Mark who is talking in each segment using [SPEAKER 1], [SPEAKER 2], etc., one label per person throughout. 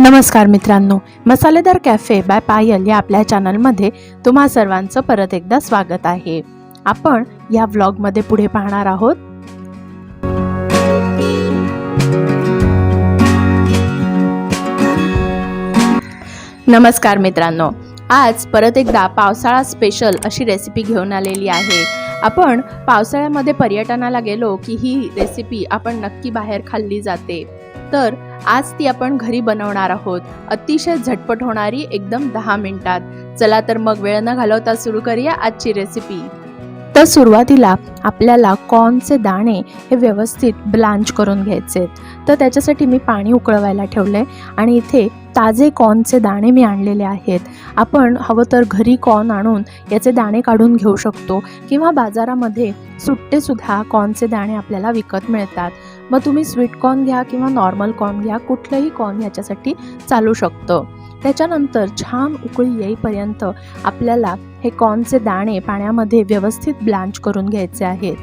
[SPEAKER 1] नमस्कार मित्रांनो मसालेदार कॅफे बाय पायल या आपल्या चॅनलमध्ये तुम्हा सर्वांचं परत एकदा स्वागत आहे. आपण या व्लॉगमध्ये पुढे पाहणार आहोत. नमस्कार मित्रांनो आज परत एकदा पावसाळा स्पेशल अशी रेसिपी घेऊन आलेली आहे. आपण पावसाळ्यामध्ये पर्यटनाला गेलो की ही रेसिपी आपण नक्की बाहेर खाल्ली जाते. तर आज ती आपण घरी बनवणार आहोत. अतिशय झटपट होणारी एकदम दहा मिनिटात. चला तर मग वेळ न घालवता सुरू करूया आजची रेसिपी तर सुरुवातीला आपल्याला कॉर्नचे दाणे हे व्यवस्थित ब्लांच करून घ्यायचे तर त्याच्यासाठी मी पाणी उकळवायला ठेवले आणि इथे ताजे कॉर्नचे दाणे मी आणलेले आहेत. आपण हवं तर घरी कॉर्न आणून याचे दाणे काढून घेऊ शकतो किंवा बाजारामध्ये सुट्टेसुद्धा कॉर्नचे दाणे आपल्याला विकत मिळतात. मग तुम्ही स्वीट कॉर्न घ्या किंवा नॉर्मल कॉर्न घ्या कुठलंही कॉर्न ह्याच्यासाठी चालू शकतं. त्याच्यानंतर छान उकळी येईपर्यंत आपल्याला हे कॉर्नचे दाणे पाण्यामध्ये व्यवस्थित ब्लांच करून घ्यायचे आहेत.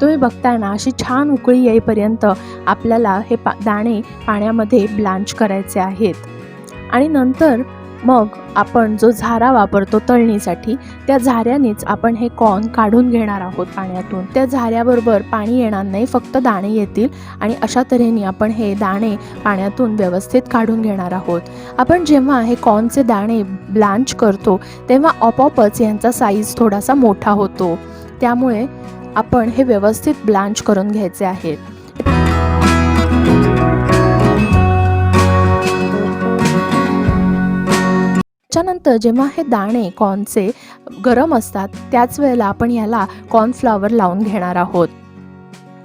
[SPEAKER 1] तुम्ही बघताय ना अशी छान उकळी येईपर्यंत आपल्याला हे पा दाणे पाण्यामध्ये ब्लांच करायचे आहेत. आणि नंतर मग आपण जो झारा वापरतो तळणीसाठी त्या झाऱ्यानेच आपण हे कॉर्न काढून घेणार आहोत पाण्यातून. त्या झाऱ्याबरोबर पाणी येणार नाही फक्त दाणे येतील आणि अशा तऱ्हेने आपण हे दाणे पाण्यातून व्यवस्थित काढून घेणार आहोत. आपण जेव्हा हे कॉर्नचे दाणे ब्लांच करतो तेव्हा आपोआपच यांचा साईज थोडासा मोठा होतो. त्यामुळे आपण हे व्यवस्थित ब्लांच करून घ्यायचे आहेत. त्याच्यानंतर जेव्हा हे दाणे कॉर्नचे गरम असतात त्याच वेळेला आपण याला कॉर्नफ्लावर लावून घेणार आहोत.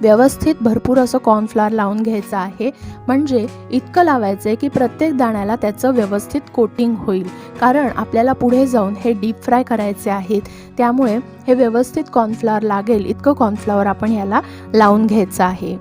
[SPEAKER 1] व्यवस्थित भरपूर असं कॉर्नफ्लावर लावून घ्यायचं आहे. म्हणजे इतकं लावायचं आहे की प्रत्येक दाण्याला त्याचं व्यवस्थित कोटिंग होईल. कारण आपल्याला पुढे जाऊन हे डीप फ्राय करायचे आहेत. त्यामुळे हे व्यवस्थित कॉर्नफ्लावर लागेल इतकं कॉर्नफ्लावर आपण याला लावून घ्यायचं आहे.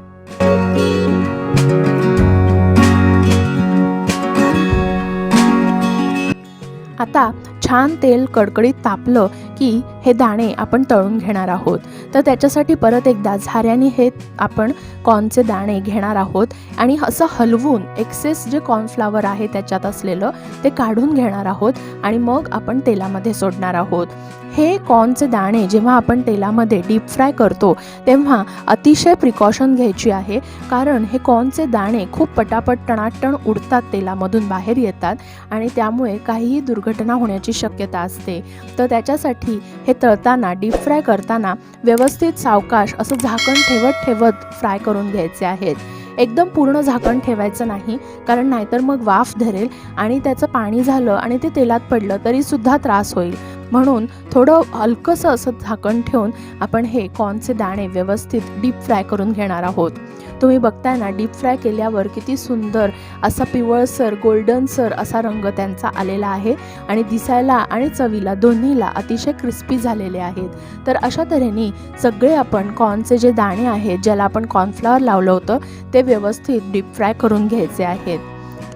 [SPEAKER 1] आता छान तेल कडकडीत तापलं की हे दाणे आपण तळून घेणार आहोत. तर त्याच्यासाठी परत एकदा झाऱ्याने हे आपण कॉर्नचे दाणे घेणार आहोत आणि असं हलवून एक्सेस जे कॉर्नफ्लावर आहे त्याच्यात असलेलं ते काढून घेणार आहोत आणि मग आपण तेलामध्ये सोडणार आहोत. हे कॉर्नचे दाणे जेव्हा आपण तेलामध्ये डीप फ्राय करतो तेव्हा अतिशय प्रिकॉशन घ्यायची आहे कारण हे कॉर्नचे दाणे खूप पटापट टणाटण उडतात तेलामधून बाहेर येतात आणि त्यामुळे काहीही दुर्घटना होण्याची शक्यता असते. तर त्याच्यासाठी हे तळताना डीप फ्राय करताना व्यवस्थित सावकाश असं झाकण ठेवत ठेवत फ्राय करून घ्यायचे आहेत. एकदम पूर्ण झाकण ठेवायचं नाही कारण नाहीतर मग वाफ धरेल आणि त्याचं पाणी झालं आणि ते तेलात पडलं तरीसुद्धा त्रास होईल. म्हणून थोडं हलकंसं असं झाकण ठेवून आपण हे कॉर्नचे दाणे व्यवस्थित डीप फ्राय करून घेणार आहोत. तुम्ही बघताय ना डीप फ्राय केल्यावर किती सुंदर असा पिवळसर गोल्डनसर असा रंग त्यांचा आलेला आहे. आणि दिसायला आणि चवीला दोन्हीला अतिशय क्रिस्पी झालेले आहेत. तर अशा तऱ्हेने सगळे आपण कॉर्नचे जे दाणे आहेत ज्याला आपण कॉर्नफ्लॉवर लावलं होतं ते व्यवस्थित डीप फ्राय करून घ्यायचे आहेत.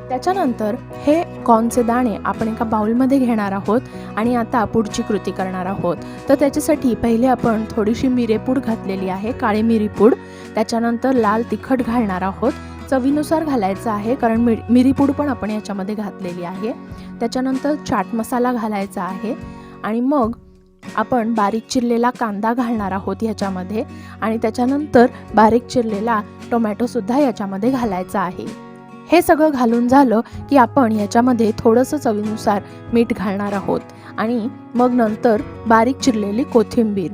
[SPEAKER 1] त्याच्यानंतर हे कॉर्नचे दाणे आपण एका बाउलमध्ये घेणार आहोत आणि आता पुढची कृती करणार आहोत. तर त्याच्यासाठी पहिले आपण थोडीशी मिरेपूड घातलेली आहे काळी मिरीपूड त्याच्यानंतर लाल तिखट घालणार आहोत. चवीनुसार घालायचं आहे कारण मिर मिरीपूड पण आपण याच्यामध्ये घातलेली आहे. त्याच्यानंतर चाट मसाला घालायचा आहे. आणि मग आपण बारीक चिरलेला कांदा घालणार आहोत ह्याच्यामध्ये. आणि त्याच्यानंतर बारीक चिरलेला टोमॅटोसुद्धा याच्यामध्ये घालायचा आहे. हे सगळं घालून झालं की आपण याच्यामध्ये थोडंसं चवीनुसार मीठ घालणार आहोत. आणि मग नंतर बारीक चिरलेली कोथिंबीर.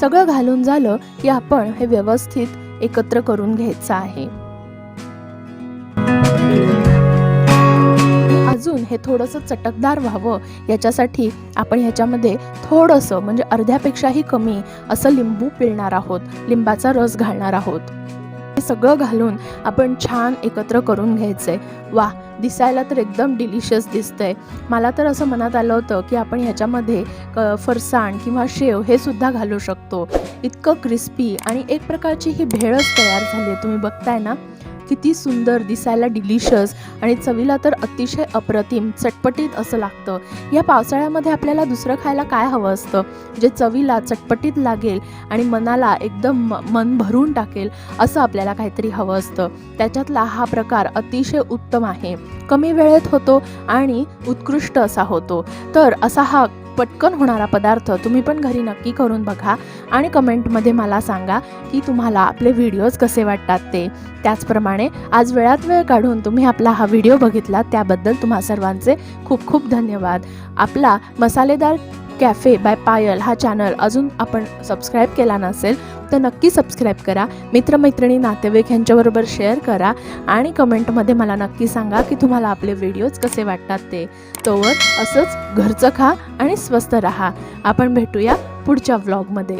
[SPEAKER 1] सगळं घालून झालं की आपण हे व्यवस्थित एकत्र करून घ्यायचं आहे. अजून हे थोडंसं चटकदार व्हावं. याच्यासाठी आपण ह्याच्यामध्ये थोडंसं म्हणजे अर्ध्यापेक्षाही कमी असं लिंबू पिळणार आहोत. लिंबाचा रस घालणार आहोत. हे सगळं घालून आपण छान एकत्र करून घ्यायचंय. वा दिसायला तर एकदम डिलिशियस दिसतंय. मला तर असं मनात आलं होतं की आपण ह्याच्यामध्ये क फरसाण किंवा शेव हे सुद्धा घालू शकतो. इतकं क्रिस्पी आणि एक प्रकारची ही भेळच तयार झाली आहे. तुम्ही बघताय ना? किती सुंदर दिसायला डिलिशियस आणि चवीला तर अतिशय अप्रतिम चटपटीत असं लागतं. या पावसाळ्यामध्ये आपल्याला दुसरं खायला काय हवं असतं? जे चवीला चटपटीत लागेल आणि मनाला एकदम म- मन भरून टाकेल असं आपल्याला काहीतरी हवं असतं. त्याच्यातला हा प्रकार अतिशय उत्तम आहे. कमी वेळेत होतो आणि उत्कृष्ट असा होतो. तर असा हा पटकन होणारा पदार्थ तुम्ही पण घरी नक्की करून बघा आणि कमेंटमध्ये मला सांगा की तुम्हाला आपले व्हिडिओज कसे वाटतात ते. त्याचप्रमाणे आज वेळात वेळ काढून तुम्ही आपला हा व्हिडिओ बघितला त्याबद्दल तुम्हा सर्वांचे खूप खूप धन्यवाद. आपला मसालेदार कॅफे बाय पायल हा चॅनल अजून आपण सबस्क्राईब केला नसेल तर नक्की सबस्क्राईब करा. मित्रमैत्रिणी नातेवाईक यांच्याबरोबर शेअर करा आणि कमेंटमध्ये मला नक्की सांगा की तुम्हाला आपले व्हिडिओज कसे वाटतात ते. तोवर असंच घरचं खा आणि स्वस्त रहा. आपण भेटूया पुढच्या व्लॉगमध्ये